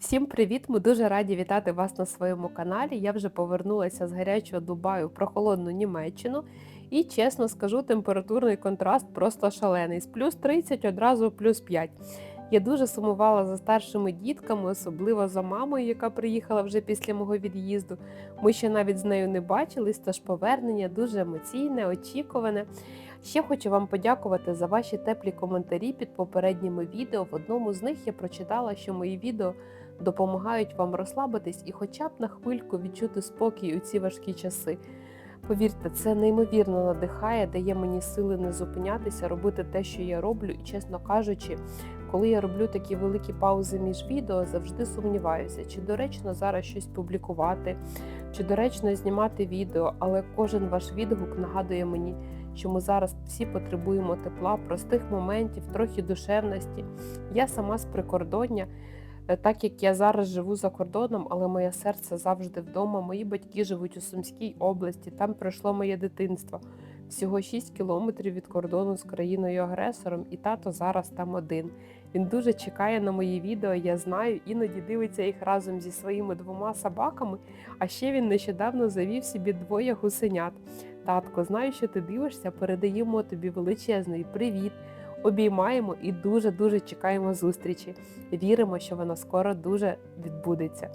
Всім привіт! Ми дуже раді вітати вас на своєму каналі. Я вже повернулася з гарячого Дубаю в прохолодну Німеччину. І чесно скажу, температурний контраст просто шалений. З плюс 30 одразу плюс 5. Я дуже сумувала за старшими дітками, особливо за мамою, яка приїхала вже після мого від'їзду. Ми ще навіть з нею не бачились, тож повернення дуже емоційне, очікуване. Ще хочу вам подякувати за ваші теплі коментарі під попередніми відео. В одному з них я прочитала, що мої відео допомагають вам розслабитись і хоча б на хвильку відчути спокій у ці важкі часи. Повірте, це неймовірно надихає, дає мені сили не зупинятися, робити те, що я роблю, і чесно кажучи, коли я роблю такі великі паузи між відео, завжди сумніваюся, чи доречно зараз щось публікувати, чи доречно знімати відео, але кожен ваш відгук нагадує мені, що ми зараз всі потребуємо тепла, простих моментів, трохи душевності. Я сама з прикордоння. Е, Так як я зараз живу за кордоном, але моє серце завжди вдома. Мої батьки живуть у Сумській області, там пройшло моє дитинство. Всього 6 кілометрів від кордону з країною-агресором, і тато зараз там один. Він дуже чекає на мої відео, я знаю, іноді дивиться їх разом зі своїми двома собаками. А ще він нещодавно завів собі двоє гусенят. Татко, знаю, що ти дивишся, передаємо тобі величезний привіт. Обіймаємо і дуже-дуже чекаємо зустрічі. Віримо, що вона скоро дуже відбудеться.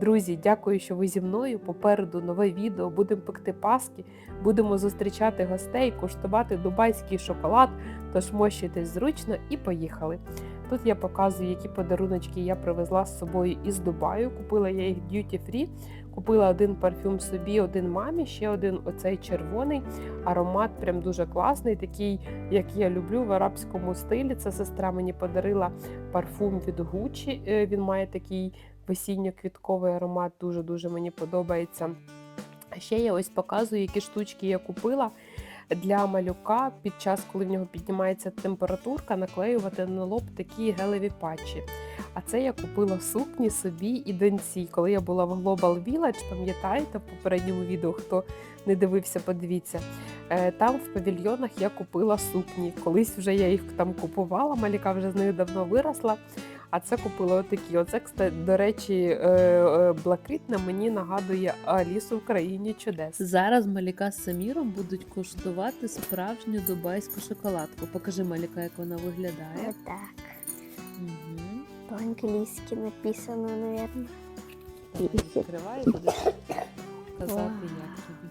Друзі, дякую, що ви зі мною. Попереду нове відео. Будемо пекти паски, будемо зустрічати гостей, куштувати дубайський шоколад. Тож мощуйтесь зручно і поїхали. Тут я показую, які подаруночки я привезла з собою із Дубаю. Купила я їх duty free. Купила один парфюм собі, один мамі, ще один оцей червоний. Аромат прям дуже класний, такий, як я люблю в арабському стилі. Це сестра мені подарила парфум від Gucci. Е, Він має такий весінньо-квітковий аромат, дуже-дуже мені подобається. А ще я ось показую, які штучки я купила для малюка під час, коли в нього піднімається температурка, наклеювати на лоб такі гелеві патчі. А це я купила сукні собі і доньці. Коли я була в Global Village, пам'ятаєте в попередньому відео, хто не дивився, подивіться. Е, Там в павільйонах я купила сукні. Колись вже я їх там купувала, маліка вже з них давно виросла. А це купила отакі. Оце, кстати, до речі, е, е, блакитне мені нагадує Алісу в країні чудес. Зараз Маліка з Саміром будуть куштувати справжню дубайську шоколадку. Покажи Маліка, як вона виглядає. Вот так. Угу. По-английски написано, наверное. Відкриваю туди казати, як тобі.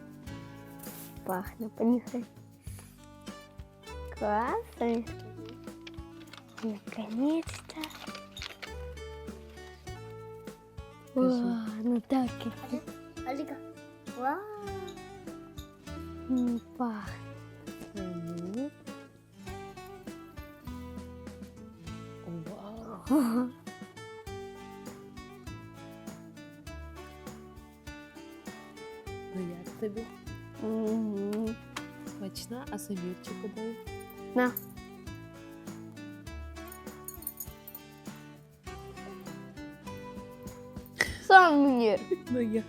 Пахнет, понюхай. Классно. Наконец-то. Вау, ну так и Алика. Вау. м, Вау. Ну як тобі? Смачна, а Самірчику дай. На. Ну як?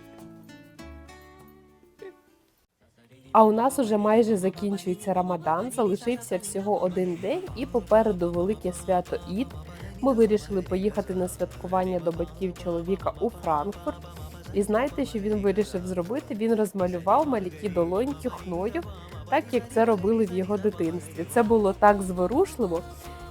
А у нас уже майже закінчується Рамадан, залишився всього один день, і попереду велике свято Ід. Ми вирішили поїхати на святкування до батьків чоловіка у Франкфурт. І знаєте, що він вирішив зробити? Він розмалював малякі долоньки хною, так як це робили в його дитинстві. Це було так зворушливо.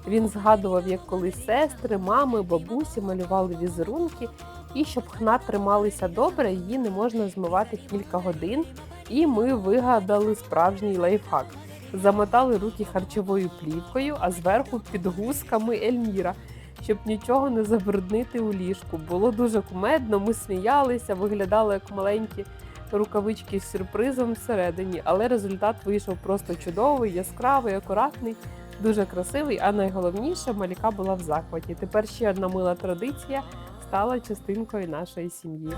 Він згадував, як колись сестри, мами, бабусі малювали візерунки, і щоб хна трималися добре, її не можна змивати кілька годин. І ми вигадали справжній лайфхак. Замотали руки харчовою плівкою, а зверху під гусками Ельміра, щоб нічого не забруднити у ліжку. Було дуже кумедно, ми сміялися, виглядали як маленькі рукавички з сюрпризом всередині, але результат вийшов просто чудовий, яскравий, акуратний, дуже красивий. А найголовніше маліка була в захваті. Тепер ще одна мила традиція стала частинкою нашої сім'ї.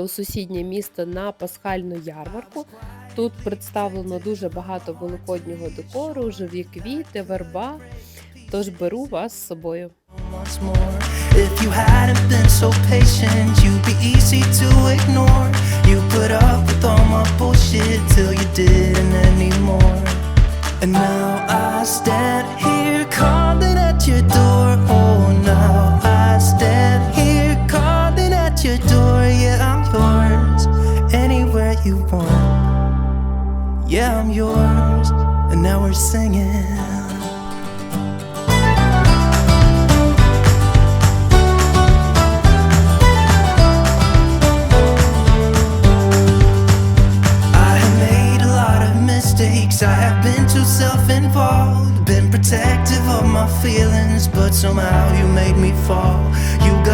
У сусіднє місто на пасхальну ярмарку. Тут представлено дуже багато великоднього декору, живі квіти, верба. Тож беру вас з собою. And now I stand here calling at your door. Oh, now I stand here calling at your door. Yeah, I'm you want. Yeah, I'm yours. And now we're singing. I have made a lot of mistakes. I have been too self involved, been protective of my feelings, but somehow you made me fall. You got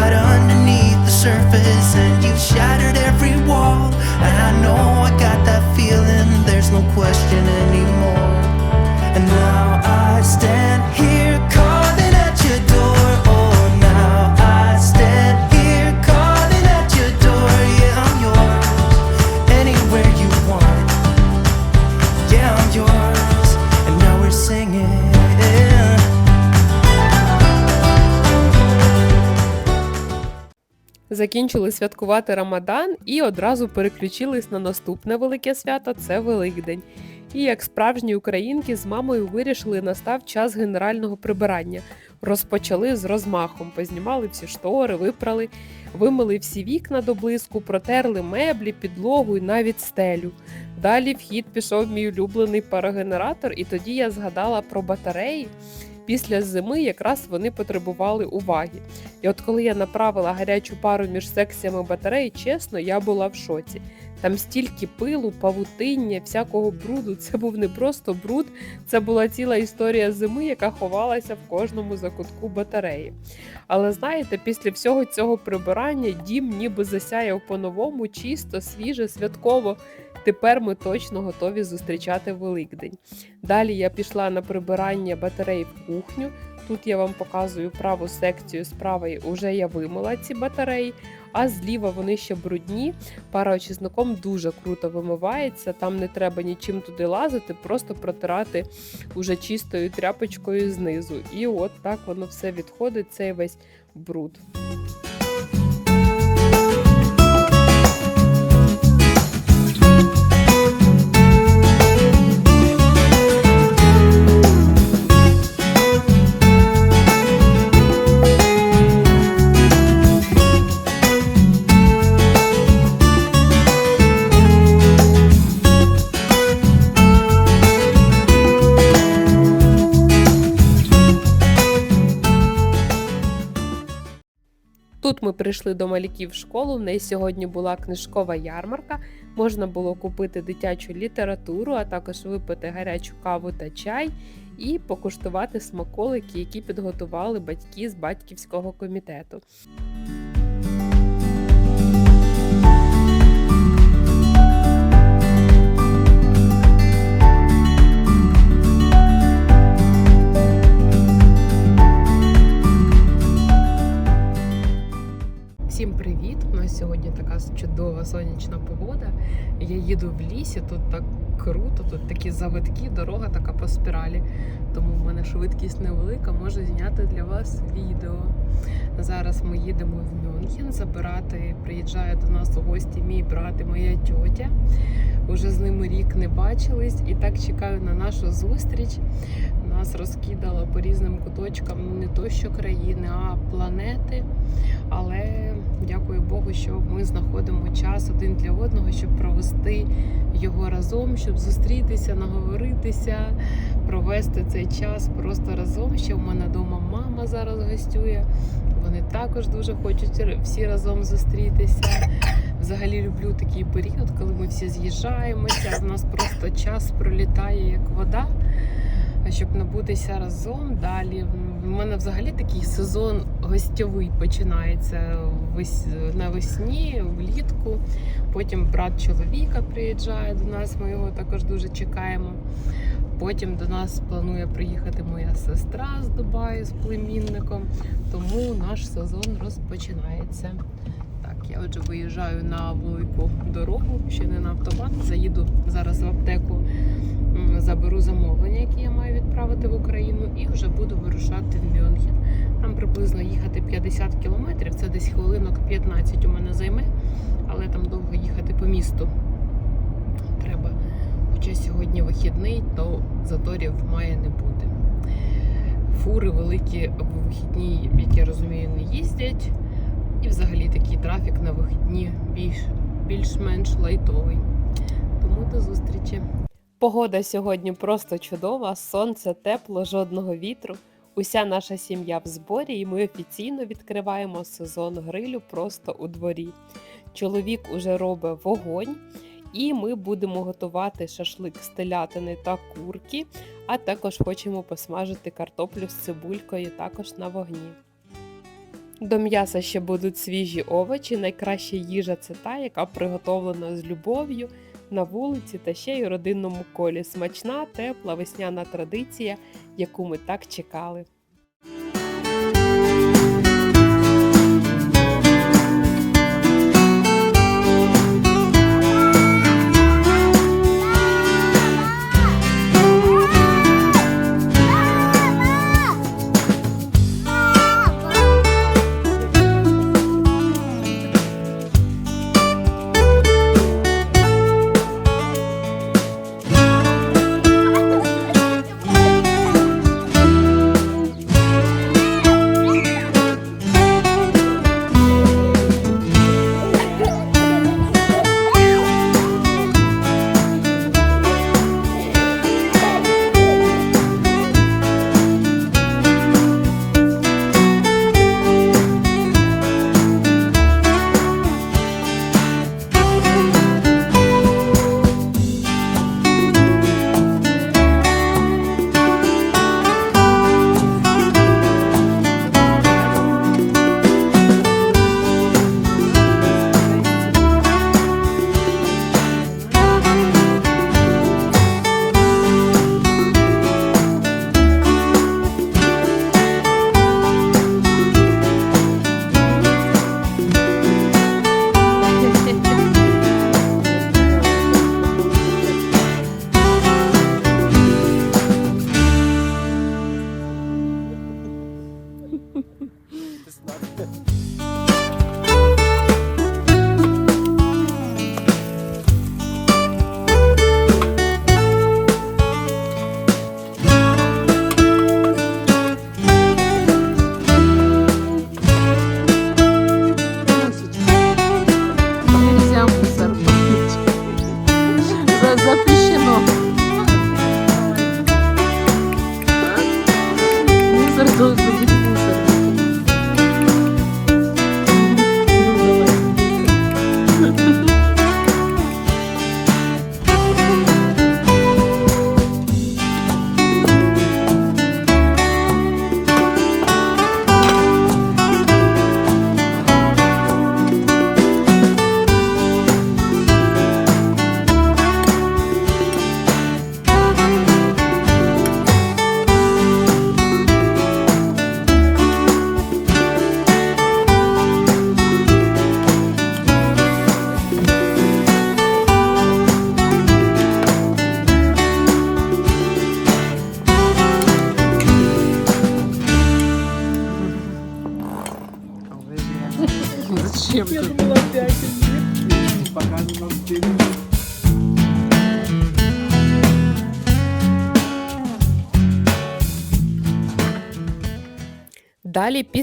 Закінчили святкувати Рамадан і одразу переключились на наступне велике свято це Великдень. І як справжні українки з мамою вирішили настав час генерального прибирання. Розпочали з розмахом, познімали всі штори, випрали, вимили всі вікна до блиску, протерли меблі, підлогу і навіть стелю. Далі в хід пішов мій улюблений парогенератор, і тоді я згадала про батареї. Після зими якраз вони потребували уваги. І от коли я направила гарячу пару між секціями батареї, чесно, я була в шоці. Там стільки пилу, павутиння, всякого бруду. Це був не просто бруд, це була ціла історія зими, яка ховалася в кожному закутку батареї. Але знаєте, після всього цього прибирання дім ніби засяяв по-новому, чисто, свіже, святково. Тепер ми точно готові зустрічати Великдень. Далі я пішла на прибирання батарей в кухню. Тут я вам показую праву секцію справа уже я вимила ці батареї, а зліва вони ще брудні. Пара Пароочисником дуже круто вимивається, там не треба нічим туди лазити, просто протирати уже чистою тряпочкою знизу. І от так воно все відходить, цей весь бруд. Прийшли до маляків в школу. В неї сьогодні була книжкова ярмарка. Можна було купити дитячу літературу, а також випити гарячу каву та чай і покуштувати смаколики, які підготували батьки з батьківського комітету. Всім привіт! У нас сьогодні така чудова сонячна погода. Я їду в лісі, тут так круто, тут такі завитки, дорога така по спіралі. Тому в мене швидкість невелика, можу зняти для вас відео. Зараз ми їдемо в Мюнхен забирати. Приїжджає до нас у гості мій брат і моя тьотя. Уже з ними рік не бачились і так чекаю на нашу зустріч. Нас розкидало по різним куточкам не то що країни, а планети. Але дякую Богу, що ми знаходимо час один для одного, щоб провести його разом, щоб зустрітися, наговоритися, провести цей час просто разом. Ще в мене вдома мама зараз гостює. Вони також дуже хочуть всі разом зустрітися. Взагалі люблю такий період, коли ми всі з'їжджаємося. У нас просто час пролітає як вода. Щоб набутися разом, далі У мене взагалі такий сезон гостьовий починається навесні, влітку. Потім брат чоловіка приїжджає до нас, ми його також дуже чекаємо. Потім до нас планує приїхати моя сестра з Дубаю з племінником. Тому наш сезон розпочинається. Так, я отже виїжджаю на велику дорогу, ще не на автобан. Заїду зараз в аптеку, заберу замовлення, які я маю відправити в Україну, і вже буду вирушати в Мюнхен. Там приблизно їхати 50 кілометрів. Це десь хвилинок 15 у мене займе, але там довго їхати по місту. Треба. Хоча сьогодні вихідний, то заторів має не бути. Фури великі в вихідні, як я розумію, не їздять. І взагалі такий трафік на вихідні більш, більш-менш лайтовий. Тому до зустрічі. Погода сьогодні просто чудова, сонце тепло, жодного вітру. Уся наша сім'я в зборі, і ми офіційно відкриваємо сезон грилю просто у дворі. Чоловік уже робить вогонь, і ми будемо готувати шашлик з телятини та курки, а також хочемо посмажити картоплю з цибулькою також на вогні. До м'яса ще будуть свіжі овочі. Найкраща їжа це та, яка приготовлена з любов'ю на вулиці та ще й у родинному колі. Смачна, тепла, весняна традиція, яку ми так чекали.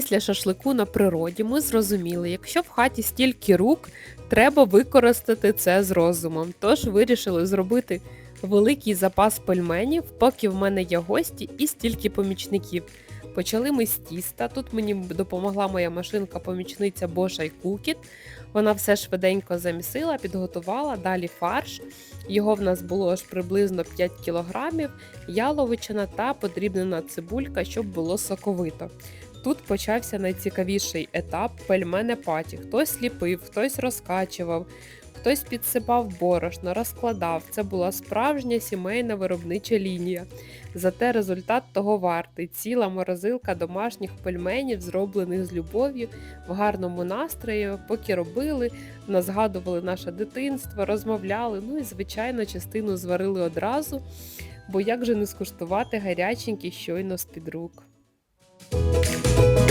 Після шашлику на природі, ми зрозуміли, якщо в хаті стільки рук, треба використати це з розумом. Тож вирішили зробити великий запас пельменів, поки в мене є гості і стільки помічників. Почали ми з тіста. Тут мені допомогла моя машинка-помічниця Боша й Кукіт. Вона все швиденько замісила, підготувала, далі фарш. Його в нас було аж приблизно 5 кілограмів, яловичина та подрібнена цибулька, щоб було соковито. Тут почався найцікавіший етап пельмене паті. Хтось ліпив, хтось розкачував, хтось підсипав борошно, розкладав. Це була справжня сімейна виробнича лінія. Зате результат того вартий. Ціла морозилка домашніх пельменів, зроблених з любов'ю, в гарному настрої, поки робили, нас згадували наше дитинство, розмовляли. Ну і звичайно, частину зварили одразу. Бо як же не скуштувати гаряченькі щойно з-під рук. Пельмені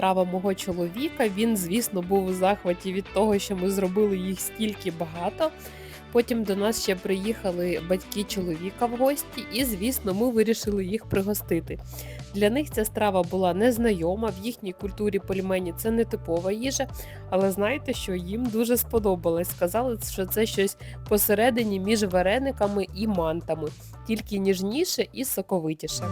страва мого чоловіка. Він, звісно, був у захваті від того, що ми зробили їх стільки багато. Потім до нас ще приїхали батьки чоловіка в гості, і, звісно, ми вирішили їх пригостити. Для них ця страва була незнайома. В їхній культурі пельмені це не типова їжа, але знаєте, що їм дуже сподобалось. Сказали, що це щось посередині між варениками і мантами, тільки ніжніше і соковитіше.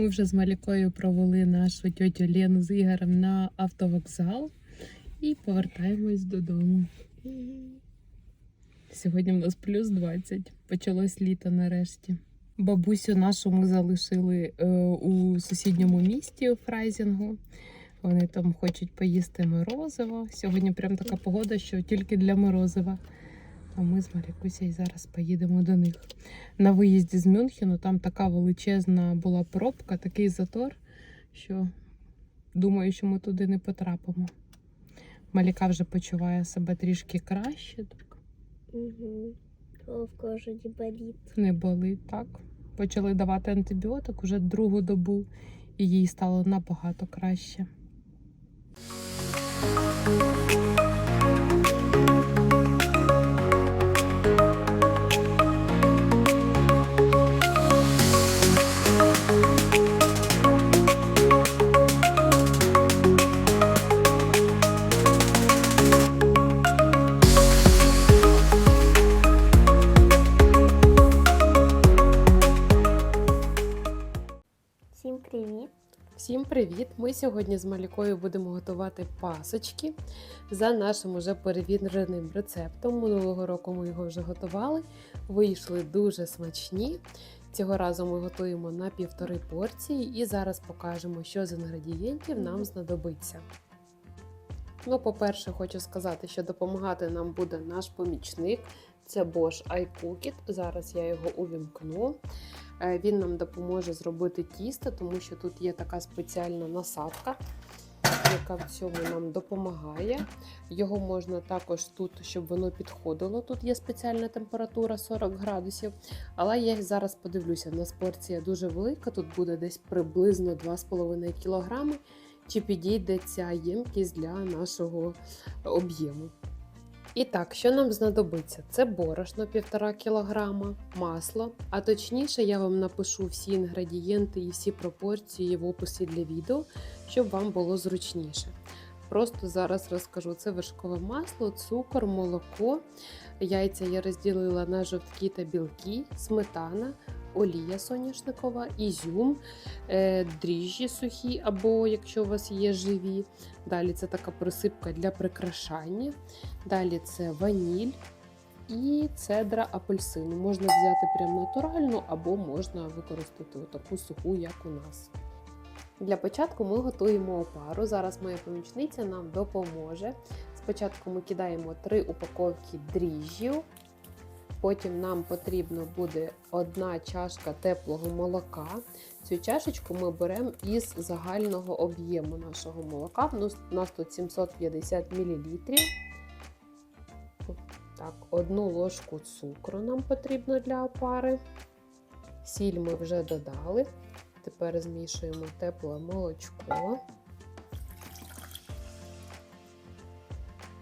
Ми вже з Малікою провели нашу тьотю Лену з Ігорем на автовокзал і повертаємось додому. Сьогодні в нас плюс 20. Почалось літо нарешті. Бабусю нашу ми залишили е, у сусідньому місті у Фрайзінгу. Вони там хочуть поїсти морозиво. Сьогодні прям така погода, що тільки для морозива. А ми з Марікусею зараз поїдемо до них. На виїзді з Мюнхену там така величезна була пробка, такий затор, що думаю, що ми туди не потрапимо. Маліка вже почуває себе трішки краще, так Угу. Головка вже не болить. не болить, так. Почали давати антибіотик уже другу добу, і їй стало набагато краще. Всім привіт! Ми сьогодні з Малікою будемо готувати пасочки за нашим уже перевіреним рецептом. Минулого року ми його вже готували. Вийшли дуже смачні. Цього разу ми готуємо на півтори порції і зараз покажемо, що з інгредієнтів нам знадобиться. Ну, по-перше, хочу сказати, що допомагати нам буде наш помічник. Це Bosch iCookit. Зараз я його увімкну. Е, Він нам допоможе зробити тісто, тому що тут є така спеціальна насадка, яка в цьому нам допомагає. Його можна також тут, щоб воно підходило. Тут є спеціальна температура 40 градусів. Але я зараз подивлюся, у нас порція дуже велика, тут буде десь приблизно 2,5 кг. Чи підійде ця ємкість для нашого об'єму? І так, що нам знадобиться? Це борошно 1,5 кг, масло, а точніше, я вам напишу всі інгредієнти і всі пропорції в описі для відео, щоб вам було зручніше. Просто зараз розкажу: це вершкове масло, цукор, молоко. Яйця я розділила на жовтки та білки, сметана, олія соняшникова, ізюм, е, дріжджі сухі, або якщо у вас є живі. Далі це така присипка для прикрашання. Далі це ваніль і цедра апельсину. Можна взяти прям натуральну, або можна використати таку суху, як у нас. Для початку ми готуємо опару. Зараз моя помічниця нам допоможе. Спочатку ми кидаємо 3 упаковки дріжджів. Потім нам потрібно буде одна чашка теплого молока. Цю чашечку ми беремо із загального об'єму нашого молока. Ну, У нас тут 750 мл. Так, одну ложку цукру нам потрібно для опари. Сіль ми вже додали. Тепер змішуємо тепле молочко.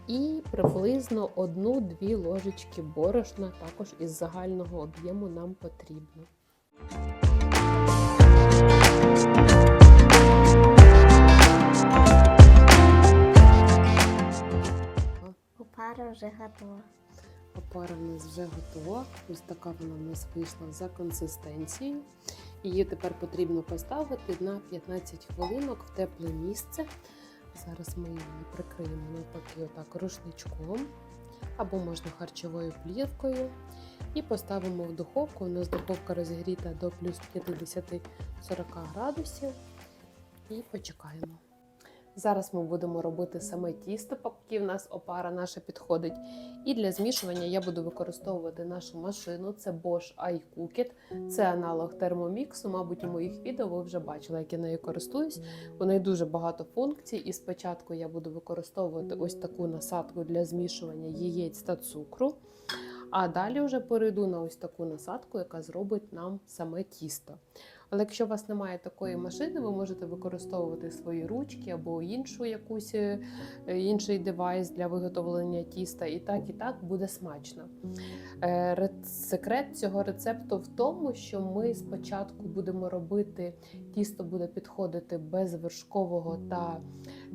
І приблизно 1-2 ложечки борошна також із загального об'єму нам потрібно. Опара вже готова. Опара в нас вже готова. Ось така вона в нас вийшла за консистенцією. Її тепер потрібно поставити на 15 хвилинок в тепле місце. Зараз ми її прикриємо навпаки отак рушничком або можна харчовою плівкою. І поставимо в духовку. У нас духовка розігріта до плюс 50-40 градусів. І почекаємо. Зараз ми будемо робити саме тісто, поки в нас опара наша підходить. І для змішування я буду використовувати нашу машину. Це Bosch iCookit. Це аналог Thermomix. Мабуть, у моїх відео ви вже бачили, як я нею користуюсь. У неї дуже багато функцій. І спочатку я буду використовувати ось таку насадку для змішування яєць та цукру. А далі вже перейду на ось таку насадку, яка зробить нам саме тісто. Але якщо у вас немає такої машини, ви можете використовувати свої ручки або іншу якусь е, інший девайс для виготовлення тіста. І так, і так буде смачно. Е, Секрет цього рецепту в тому, що ми спочатку будемо робити тісто буде підходити без вершкового та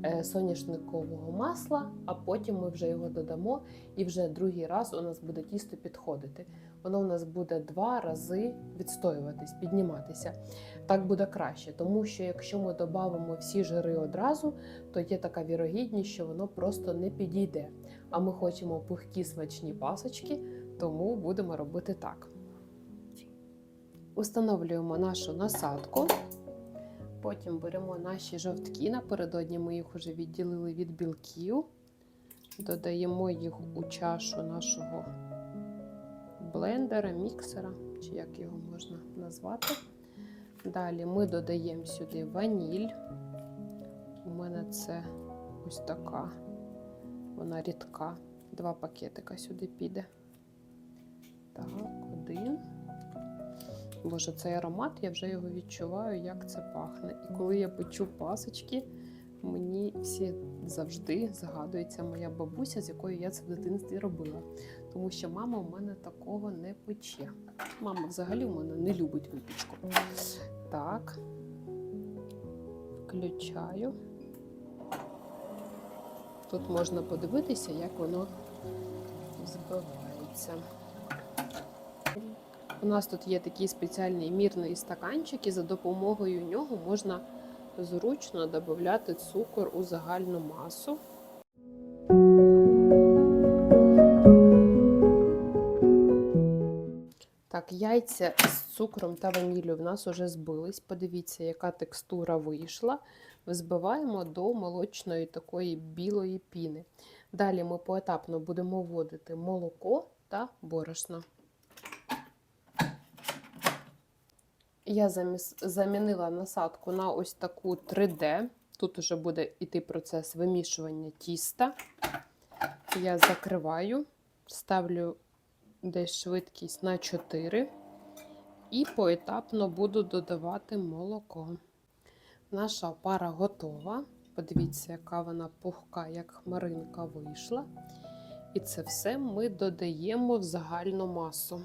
е, соняшникового масла, а потім ми вже його додамо, і вже другий раз у нас буде тісто підходити. Воно у нас буде два рази відстоюватись, підніматися. Так буде краще, тому що якщо ми додамо всі жири одразу, то є така вірогідність, що воно просто не підійде. А ми хочемо пухкі смачні пасочки, тому будемо робити так. Установлюємо нашу насадку. Потім беремо наші жовтки. Напередодні ми їх вже відділили від білків. Додаємо їх у чашу нашого блендера, міксера, чи як його можна назвати. Далі ми додаємо сюди ваніль. У мене це ось така, вона рідка. Два пакетика сюди піде. Так, один. Боже, цей аромат, я вже його відчуваю, як це пахне. І коли я печу пасочки, мені всі завжди згадується моя бабуся, з якою я це в дитинстві робила. Тому що мама в мене такого не пече. Мама взагалі в мене не любить випічку. Так. Включаю. Тут можна подивитися, як воно збивається. У нас тут є такий спеціальний мірний стаканчик, і за допомогою нього можна зручно додати цукор у загальну масу. Так, яйця з цукром та ваніллю в нас уже збились. Подивіться, яка текстура вийшла. Взбиваємо до молочної такої білої піни. Далі ми поетапно будемо вводити молоко та борошно. Я замінила насадку на ось таку 3D. Тут вже буде йти процес вимішування тіста. Я закриваю, ставлю десь швидкість на 4 і поетапно буду додавати молоко. Наша опара готова. Подивіться, яка вона пухка, як хмаринка вийшла. І це все ми додаємо в загальну масу.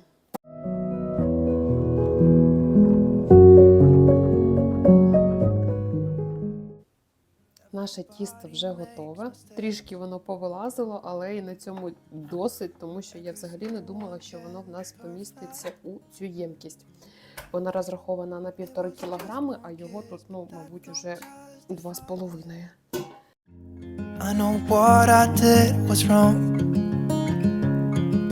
Наше тісто вже готове. Трішки воно повилазило, але і на цьому досить, тому що я взагалі не думала, що воно в нас поміститься у цю ємкість. Вона розрахована на півтори кілограми, а його тут, ну, мабуть, уже два з половиною. I know what I did was wrong.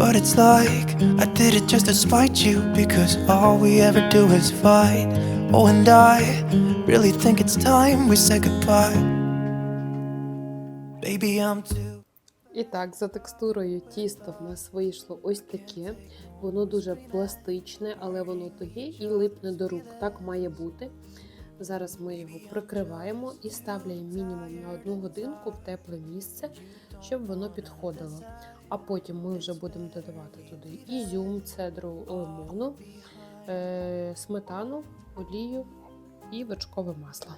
But it's like I did it just to spite you because all we ever do is fight. Oh, and I really think it's time we say goodbye. І так, за текстурою тісто в нас вийшло ось таке. Воно дуже пластичне, але воно туге і липне до рук. Так має бути. Зараз ми його прикриваємо і ставляємо мінімум на одну годинку в тепле місце, щоб воно підходило. А потім ми вже будемо додавати туди ізюм, цедру лимону, е, сметану, олію і вершкове масло.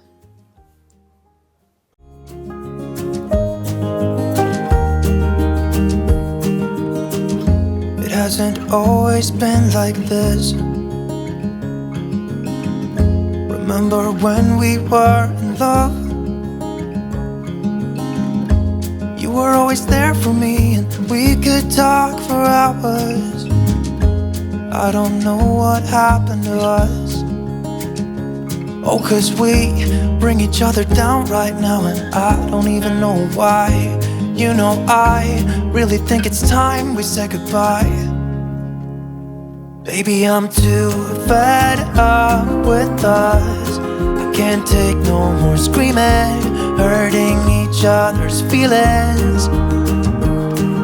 Hasn't always been like this. Remember when we were in love? You were always there for me, and we could talk for hours. I don't know what happened to us. Oh, cause we bring each other down right now, and I don't even know why. You know, I really think it's time we say goodbye. Baby, I'm too fed up with us. I can't take no more screaming, hurting each other's feelings.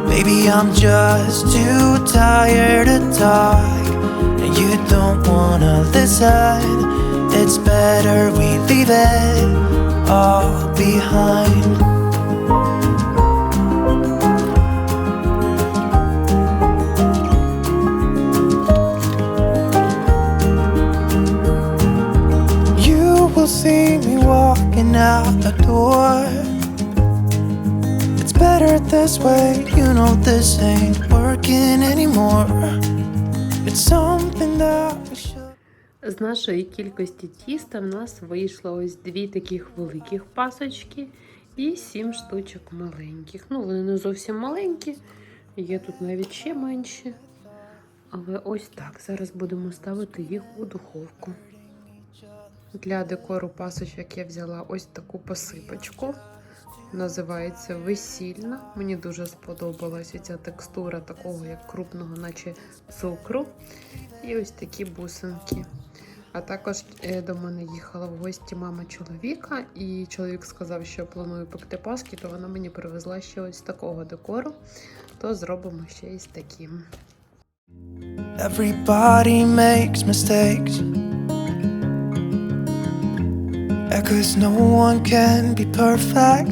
Baby, I'm just too tired to talk, and you don't wanna listen. It's better we leave it all behind. See me walking out the door. It's better this way, you know this ain't working anymore. It's something that we should. З нашої кількості тіста в нас вийшло ось дві таких великих пасочки і сім штучок маленьких. Ну, вони не зовсім маленькі, є тут навіть ще менші. Але ось так. Зараз будемо ставити їх у духовку. Для декору пасочок я взяла ось таку посипочку. Називається весільна. Мені дуже сподобалася ця текстура такого, як крупного, наче цукру. І ось такі бусинки. А також е, до мене їхала в гості мама чоловіка, і чоловік сказав, що планую пекти паски, то вона мені привезла ще ось такого декору. То зробимо ще із таким. Everybody makes mistakes. Cause no one can be perfect.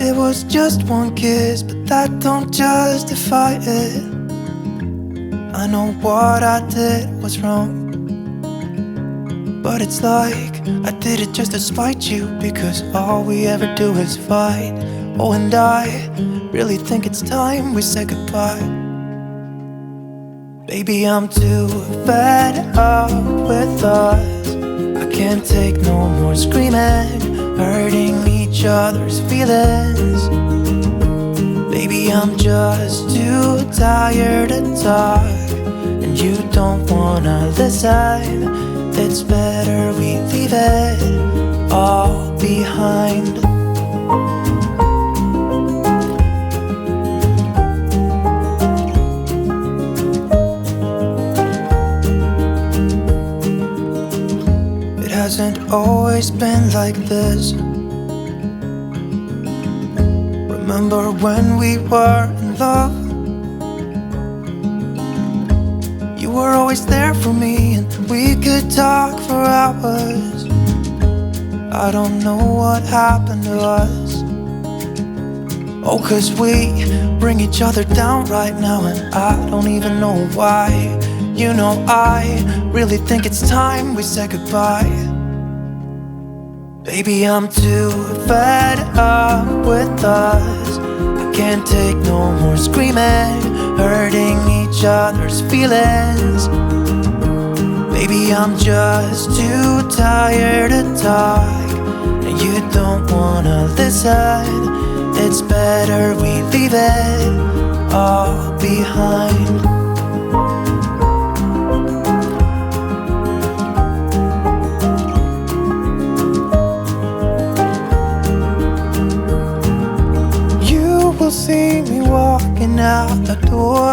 It was just one kiss, but that don't justify it. I know what I did was wrong. But it's like I did it just to spite you because all we ever do is fight. Oh, and I really think it's time we say goodbye. Baby, I'm too fed up with us. I can't take no more screaming, hurting each other's feelings. Baby, I'm just too tired to talk, and you don't wanna listen. It's better we leave it all behind. Hasn't always been like this. Remember when we were in love? You were always there for me, and we could talk for hours. I don't know what happened to us. Oh, cause we bring each other down right now, and I don't even know why. You know, I really think it's time we said goodbye. Baby, I'm too fed up with us. I can't take no more screaming, hurting each other's feelings. Baby, I'm just too tired to talk, and you don't wanna listen. It's better we leave it all behind. Will see me walking out the door.